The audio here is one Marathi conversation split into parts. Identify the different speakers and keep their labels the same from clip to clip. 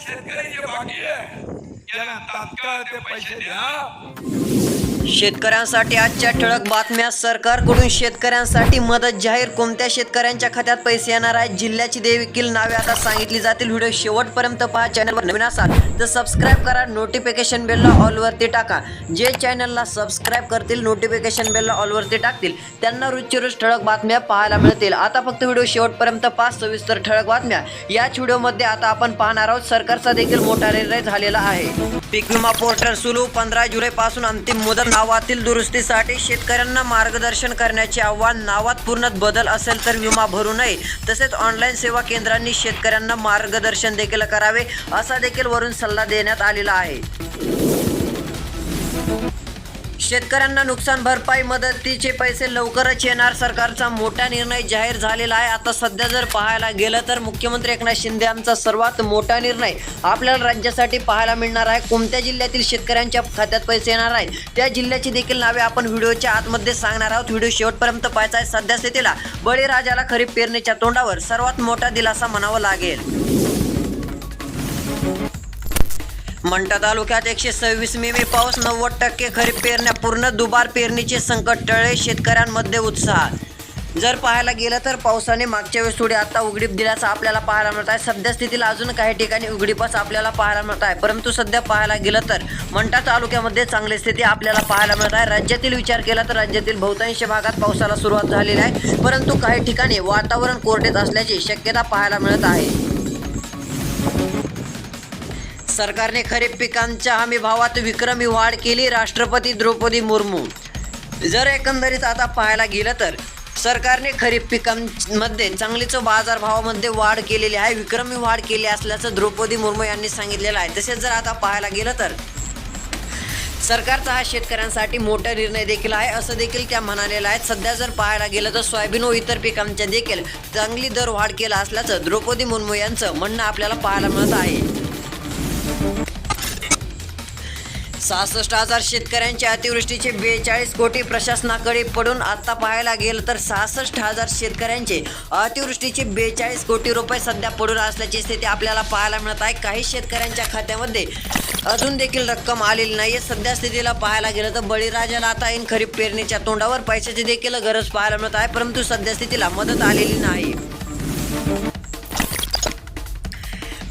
Speaker 1: शेतकरी जे बाकी आहे. त्यांना तात्काळ ते पैसे द्या.
Speaker 2: शेतकऱ्यांसाठी आजच्या ठळक बातम्या. सरकारकडून शेतकऱ्यांसाठी मदत जाहीर. कोणत्या शेतकऱ्यांच्या खात्यात पैसे येणार आहेत? जिल्ह्याची देखील नावे आता सांगितली जातील. व्हिडिओ शेवटपर्यंत पहा. चॅनलवर नवीन असाल तर सबस्क्राईब करा. नोटिफिकेशन बेलला ऑलवरती टाका. जे चॅनलला सबस्क्राईब करतील नोटिफिकेशन बेलला ऑलवरती टाकतील त्यांना रोजची रोज ठळक बातम्या पाहायला मिळतील. आता फक्त व्हिडिओ शेवटपर्यंत पाच सविस्तर ठळक बातम्या. याच व्हिडिओमध्ये आता आपण पाहणार आहोत. सरकारचा देखील मोठा निर्णय झालेला आहे. पीक विमा पोर्टल सुरू. पंधरा जुलै पासून अंतिम मुदत नावातील दुरुस्तीसाठी शेतकऱ्यांना मार्गदर्शन करण्याचे आव्हान. नावात पूर्ण बदल असेल तर विमा भरू नये. तसेच ऑनलाईन सेवा केंद्रांनी शेतकऱ्यांना मार्गदर्शन देखील करावे असा देखील वरून सल्ला देण्यात आलेला आहे. शेतकऱ्यांना नुकसान भरपाई मदतीचे पैसे लवकरच येणार. सरकारचा मोठा निर्णय जाहीर झालेला आहे. आता सध्या जर पाहायला गेलं तर मुख्यमंत्री एकनाथ शिंदे यांचा सर्वात मोठा निर्णय आपल्याला राज्यासाठी पाहायला मिळणार आहे. कोणत्या जिल्ह्यातील शेतकऱ्यांच्या खात्यात पैसे येणार आहेत? त्या जिल्ह्याची देखील नावे आपण व्हिडिओच्या आतमध्ये सांगणार आहोत. व्हिडिओ शेवटपर्यंत पाहायचा आहे. सध्या स्थितीला बळीराजाला खरीप पेरणीच्या तोंडावर सर्वात मोठा दिलासा म्हणावा लागेल. मंठा तालुक्यात एकशे सव्वीस मिमी पाऊस नव्वद टक्के खरीप पेरण्या पूर्ण दुबार पेरणीचे संकट टळे शेतकऱ्यांमध्ये उत्साह. जर पाहायला गेलं तर पावसाने मागच्या वेळेस थोडी आता उघडीप दिल्याचं आपल्याला पाहायला मिळत आहे. सध्या स्थितीला अजून काही ठिकाणी उघडीपच आपल्याला पाहायला मिळत आहे. परंतु सध्या पाहायला गेलं तर मंठा तालुक्यामध्ये चांगली स्थिती आपल्याला पाहायला मिळत आहे. राज्यातील विचार केला तर राज्यातील बहुतांश भागात पावसाला सुरुवात झालेली आहे. परंतु काही ठिकाणी वातावरण कोरडेत असल्याची शक्यता पाहायला मिळत आहे. सरकारने खरीप पिकांच्या हमी भावात विक्रमी वाढ केली राष्ट्रपती द्रौपदी मुर्मू. जर एकंदरीत आता पाहायला गेलं तर सरकारने खरीप पिकांमध्ये चांगलीच बाजारभावामध्ये वाढ केलेली आहे विक्रमी वाढ केली असल्याचं द्रौपदी मुर्मू यांनी सांगितलेलं आहे. तसेच जर आता पाहायला गेलं तर सरकारचा हा शेतकऱ्यांसाठी मोठा निर्णय देखील आहे असं देखील त्या म्हणालेल्या आहेत. सध्या जर पाहायला गेलं तर सोयाबीन व इतर पिकांच्या देखील चांगली दर वाढ केला असल्याचं द्रौपदी मुर्मू यांचं म्हणणं आपल्याला पाहायला मिळत आहे. सहासष्ट हजार शेतकऱ्यांच्या अतिवृष्टीचे बेचाळीस कोटी प्रशासनाकडे पडून आता पाहायला गेलं तर सहासष्ट हजार शेतकऱ्यांचे अतिवृष्टीचे बेचाळीस कोटी रुपये सध्या पडून असल्याची स्थिती आपल्याला पाहायला मिळत आहे. काही शेतकऱ्यांच्या खात्यामध्ये अजून देखील रक्कम आलेली नाही सध्या स्थितीला पाहायला गेलं तर बळीराजाला आता येईन खरीप पेरणीच्या तोंडावर पैशाची देखील गरज पाहायला मिळत आहे परंतु सध्या स्थितीला मदत आलेली नाही.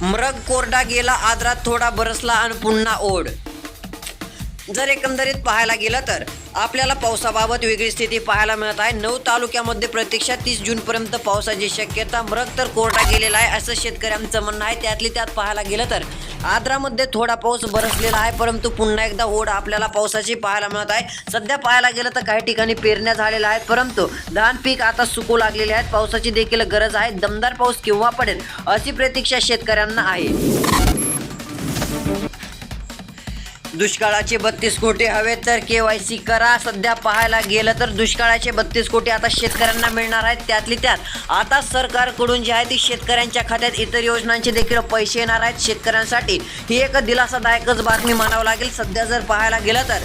Speaker 2: मृग कोरडा गेला आदरात थोडा बरसला आणि पुन्हा ओढ. जर एकंदरीत पाहायला गेलं तर आपल्याला पावसाबाबत वेगळी स्थिती पाहायला मिळत आहे. नऊ तालुक्यामध्ये प्रत्यक्षात तीस जूनपर्यंत पावसाची शक्यता मृग तर कोरडा गेलेला आहे असं शेतकऱ्यांचं म्हणणं आहे. त्यातली त्यात पाहायला गेलं तर आद्रामध्ये थोडा पाऊस बरसलेला आहे परंतु पुन्हा एकदा ओढ आपल्याला पावसाची पाहायला मिळत आहे. सध्या पाहायला गेलं तर काही ठिकाणी पेरण्या झालेल्या आहेत परंतु धान पीक आता सुकू लागलेले आहेत. पावसाची देखील गरज आहे. दमदार पाऊस केव्हा पडेल अशी प्रतीक्षा शेतकऱ्यांना आहे. दुष्काळाचे बत्तीस कोटी हवे तर के वाय सी करा. सध्या पाहायला गेलं तर दुष्काळाचे बत्तीस कोटी आता शेतकऱ्यांना मिळणार आहेत. त्यातली त्यात आता सरकारकडून जे आहे ती शेतकऱ्यांच्या खात्यात इतर योजनांचे देखील पैसे येणार आहेत. शेतकऱ्यांसाठी ही एक दिलासादायकच बातमी म्हणावं लागेल. सध्या जर पाहायला गेलं तर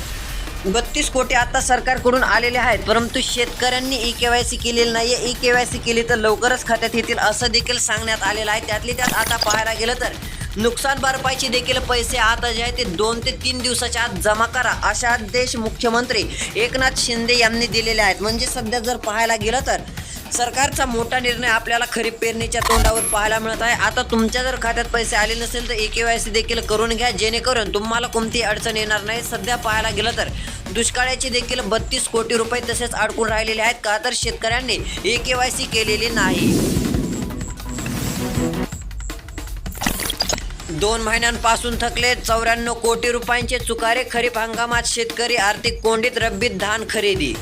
Speaker 2: बत्तीस कोटी आता सरकारकडून आलेले आहेत. परंतु शेतकऱ्यांनी ई के वाय सी केलेली नाही आहे ई के वाय सी केली तर लवकरच खात्यात येतील असं देखील सांगण्यात आलेलं आहे. त्यातली त्यात आता पाहायला गेलं तर नुकसान भरपाईचे देखील पैसे आता जे आहे ते दोन ते तीन दिवसाच्या आत जमा करा अशा आदेश मुख्यमंत्री एकनाथ शिंदे यांनी दिलेले आहेत. म्हणजे सध्या जर पाहायला गेलं तर सरकारचा मोठा निर्णय आपल्याला खरीप पेरणीच्या तोंडावर पाहायला मिळत आहे. आता तुमच्या जर खात्यात पैसे आले नसेल तर ए के वाय सी देखील करून घ्या जेणेकरून तुम्हाला कोणतीही अडचण येणार नाही. सध्या पाहायला गेलं तर दुष्काळाचे देखील बत्तीस कोटी रुपये तसेच अडकून राहिलेले आहेत. का तर शेतकऱ्यांनी ए के वाय सी केलेली नाही. दोन महिन्यांपासून थकले चौऱ्याण्णव कोटी रुपयांचे चुकारे खरीप हंगामात शेतकरी आर्थिक कोंडीत रब्बीत धान खरेदी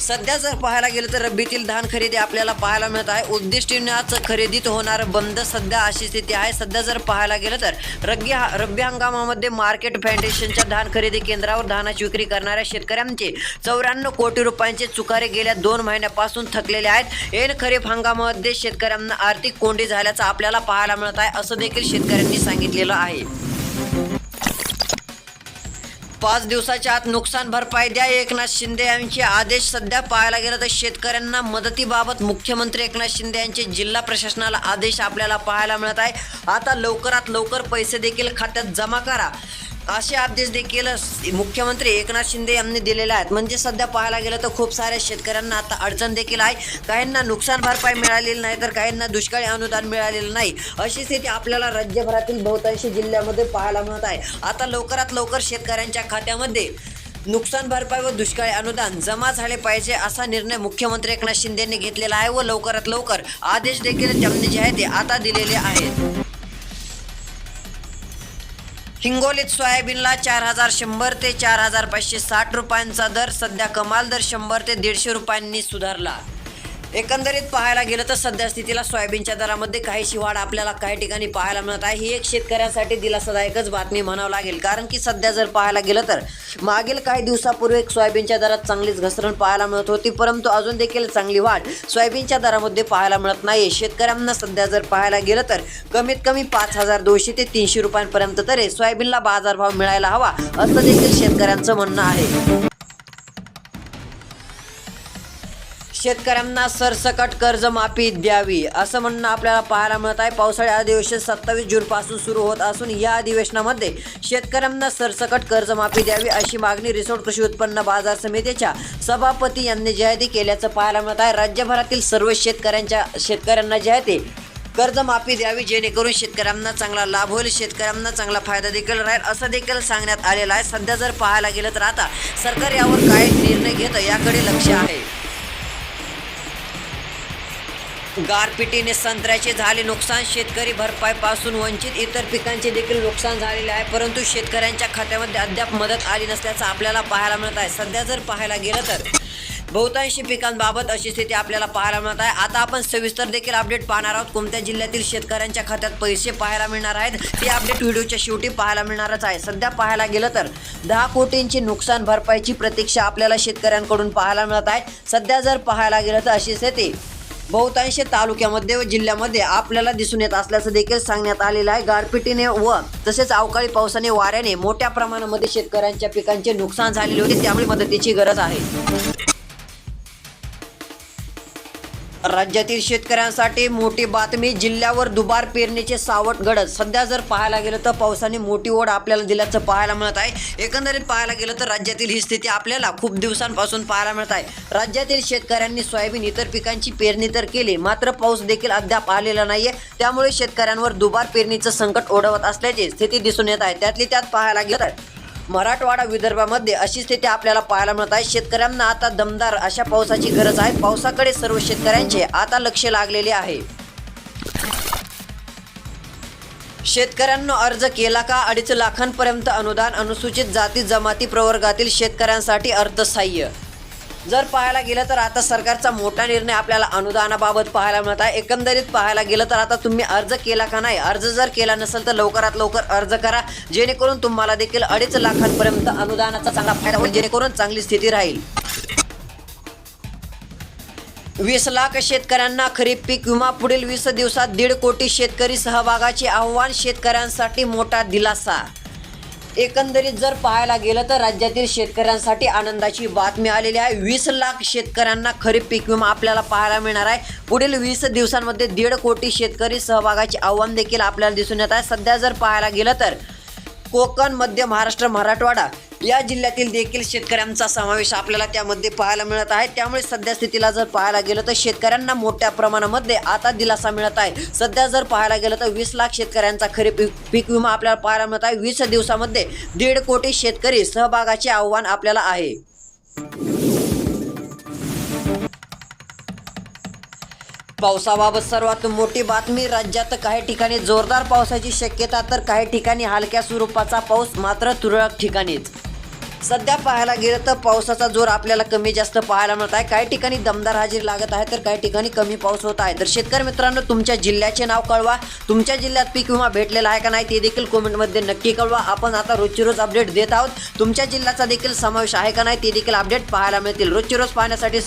Speaker 2: सध्या जर पाहायला गेलं तर रब्बीतील धान खरेदी आपल्याला पाहायला मिळत आहे. उद्दिष्टिनाच खरेदीत होणार बंद सध्या अशी स्थिती आहे. सध्या जर पाहायला गेलं तर रब्बी रब्बी हंगामामध्ये मार्केट फाउंडेशनच्या धान खरेदी केंद्रावर धानाची विक्री करणाऱ्या शेतकऱ्यांचे चौऱ्याण्णव कोटी रुपयांचे चुकारे गेल्या दोन महिन्यापासून थकलेले आहेत. ऐन खरीप हंगामामध्ये शेतकऱ्यांना आर्थिक कोंडी झाल्याचं आपल्याला पाहायला मिळत आहे असं देखील शेतकऱ्यांनी सांगितलेलं आहे. पाच दिवसाच्या आत नुकसान भरपाई द्या. एकनाथ शिंदे यांचे आदेश सध्या पाहायला गेलं तर शेतकऱ्यांना मदतीबाबत मुख्यमंत्री एकनाथ शिंदे यांचे जिल्हा प्रशासनाला आदेश आपल्याला पाहायला मिळत आहे. आता लवकरात लवकर पैसे देखील खात्यात जमा करा. असे आदेश देखील मुख्यमंत्री एकनाथ शिंदे यांनी दिलेले आहेत. म्हणजे सध्या पाहायला गेलं तर खूप साऱ्या शेतकऱ्यांना आता अडचण देखील आहे. काहींना नुकसान भरपाई मिळालेली नाही तर काहींना दुष्काळी अनुदान मिळालेलं नाही. अशी स्थिती आपल्याला राज्यभरातील बहुतांशी जिल्ह्यामध्ये पाहायला मिळत आहे. आता लवकरात लवकर शेतकऱ्यांच्या खात्यामध्ये नुकसान भरपाई व दुष्काळी अनुदान जमा झाले पाहिजे असा निर्णय मुख्यमंत्री एकनाथ शिंदे यांनी घेतलेला आहे व लवकरात लवकर आदेश देखील त्यांनी जे आहे ते आता दिलेले आहेत. हिंगोलीत सोयाबीनला चार हजार शंभर ते चार हजार पाचशे साठ रुपयांचा दर सध्या कमाल दर शंभर ते दीडशे रुपयांनी सुधारला. एकंदरीत पाहायला गेलं तर सध्या स्थितीला सोयाबीनच्या दरामध्ये काहीशी वाढ आपल्याला काही ठिकाणी पाहायला मिळत आहे. ही एक शेतकऱ्यांसाठी दिलासादायकच बातमी म्हणावं लागेल. कारण की सध्या जर पाहायला गेलं तर मागील काही दिवसापूर्वी एक सोयाबीनच्या दरात चांगलीच घसरण पाहायला मिळत होती. परंतु अजून देखील चांगली वाढ सोयाबीनच्या दरामध्ये पाहायला मिळत नाही शेतकऱ्यांना सध्या जर पाहायला गेलं तर कमीत कमी पाच हजार दोनशे ते तीनशे रुपयांपर्यंत तरी सोयाबीनला बाजारभाव मिळायला हवा असं देखील शेतकऱ्यांचं म्हणणं आहे. शेतकऱ्यांना सरसकट कर्जमाफी द्यावी असं म्हणणं आपल्याला पाहायला मिळत आहे. पावसाळी अधिवेशन सत्तावीस जूनपासून सुरू होत असून या अधिवेशनामध्ये शेतकऱ्यांना सरसकट कर्जमाफी द्यावी अशी मागणी रिसोड कृषी उत्पन्न बाजार समितीच्या सभापती यांनी जाहिराती केल्याचं पाहायला मिळत आहे. राज्यभरातील सर्व शेतकऱ्यांच्या शेतकऱ्यांना जे आहे ते कर्जमाफी द्यावी जेणेकरून शेतकऱ्यांना चांगला लाभ होईल शेतकऱ्यांना चांगला फायदा देखील राहील असं देखील सांगण्यात आलेलं आहे. सध्या जर पाहायला गेलं तर आता सरकार यावर काय निर्णय घेतं याकडे लक्ष आहे. गारपिटीने संत्र्याचे झाले नुकसान शेतकरी भरपाईपासून वंचित इतर पिकांचे देखील नुकसान झालेले आहे परंतु शेतकऱ्यांच्या खात्यामध्ये अद्याप मदत आली नसल्याचं आपल्याला पाहायला मिळत आहे. सध्या जर पाहायला गेलं तर बहुतांशी पिकांबाबत अशी स्थिती आपल्याला पाहायला मिळत आहे. आता आपण सविस्तर देखील अपडेट पाहणार आहोत. कोणत्या जिल्ह्यातील शेतकऱ्यांच्या खात्यात पैसे पाहायला मिळणार आहेत? ते अपडेट व्हिडिओच्या शेवटी पाहायला मिळणारच आहे. सध्या पाहायला गेलं तर दहा कोटींची नुकसान भरपाईची प्रतीक्षा आपल्याला शेतकऱ्यांकडून पाहायला मिळत आहे. सध्या जर पाहायला गेलं तर अशी स्थिती बहुतांश तालुक्यामध्ये व जिल्ह्यामध्ये आपल्याला दिसून येत असल्याचं देखील सांगण्यात आलेलं आहे. गारपिटीने व तसेच अवकाळी पावसाने वाऱ्याने मोठ्या प्रमाणामध्ये शेतकऱ्यांच्या पिकांचे नुकसान झालेले होते. त्यामुळे मदतीची गरज आहे. राज्यातील शेतकऱ्यांसाठी मोठी बातमी जिल्ह्यावर दुबार पेरणीचे सावट घडत सध्या जर पाहायला गेलं तर पावसाने मोठी ओढ आपल्याला दिल्याचं पाहायला मिळत आहे. एकंदरीत पाहायला गेलं तर राज्यातील ही स्थिती आपल्याला खूप दिवसांपासून पाहायला मिळत आहे. राज्यातील शेतकऱ्यांनी सोयाबीन इतर पिकांची पेरणी तर केली मात्र पाऊस देखील अद्याप आलेला नाहीये. त्यामुळे शेतकऱ्यांवर दुबार पेरणीचं संकट ओढवत असल्याची स्थिती दिसून येत आहे. त्यातली त्यात पाहायला गेलं मराठवाडा विदर्भामध्ये अशी स्थिती आपल्याला पाहायला मिळत आहे. शेतकऱ्यांना आता दमदार अशा पावसाची गरज आहे. पावसाकडे सर्व शेतकऱ्यांचे आता लक्ष लागलेले आहे. शेतकऱ्यांना अर्ज केला का? अडीच लाखांपर्यंत अनुदान अनुसूचित जाती जमाती प्रवर्गातील शेतकऱ्यांसाठी अर्थसहाय्य जर पाहायला गेलं तर आता सरकारचा मोठा निर्णय आपल्याला अनुदानाबाबत पाहायला मिळत आहे. एकंदरीत पाहायला गेलं तर आता तुम्ही अर्ज केला का नाही? अर्ज जर केला नसेल तर लवकरात लवकर अर्ज करा. जेणेकरून तुम्हाला देखील अडीच लाखांपर्यंत अनुदानाचा चांगला फायदा होईल जेणेकरून चांगली स्थिती राहील. वीस लाख शेतकऱ्यांना खरीप पीक विमा. पुढील वीस दिवसात दीड कोटी शेतकरी सहभागाचे आव्हान. शेतकऱ्यांसाठी मोठा दिलासा. एकंदरीत जर पाहायला गेलं तर राज्यातील शेतकऱ्यांसाठी आनंदाची बातमी आलेली आहे. वीस लाख शेतकऱ्यांना खरीप पीक विमा आपल्याला पाहायला मिळणार आहे. पुढील वीस दिवसांमध्ये दीड कोटी शेतकरी सहभागाचे आव्हान देखील आपल्याला दिसून येत आहे. सध्या जर पाहायला गेलं तर कोकण मध्य महाराष्ट्र मराठवाडा या जिल्ह्यातील देखील शेतकऱ्यांचा समावेश आपल्याला त्यामध्ये पाहायला मिळत आहे. त्यामुळे सध्या स्थितीला जर पाहायला गेलं तर शेतकऱ्यांना मोठ्या प्रमाणामध्ये आता दिलासा मिळत आहे. सध्या जर पाहायला गेलं तर वीस लाख शेतकऱ्यांचा खरीप पीक पीक विमा आपल्याला पाहायला मिळत आहे. वीस दिवसामध्ये दीड कोटी शेतकरी सहभागाचे आव्हान आपल्याला आहे. पावसाबाबत सर्वात मोठी बातमी राज्यात काही ठिकाणी जोरदार पावसाची शक्यता तर काही ठिकाणी हलक्या स्वरूपाचा पाऊस मात्र तुरळक ठिकाणीच. सध्या पाहायला गेलं तर पावसाचा जोर आपल्याला कमी जास्त पाहायला मिळत आहे. काही ठिकाणी दमदार हजेरी लागत आहे तर काही ठिकाणी कमी पाऊस होत आहे. तर शेतकरी मित्रांनो तुमच्या जिल्ह्याचे नाव कळवा. तुमच्या जिल्ह्यात पीक विमा भेटलेला आहे का नाही ते देखील कमेंटमध्ये नक्की कळवा. आपण आता रोजची रोज अपडेट देत आहोत. तुमच्या जिल्ह्याचा देखील समावेश आहे का नाही ते देखील अपडेट पाहायला मिळतील. रोजची रोज पाहण्यासाठी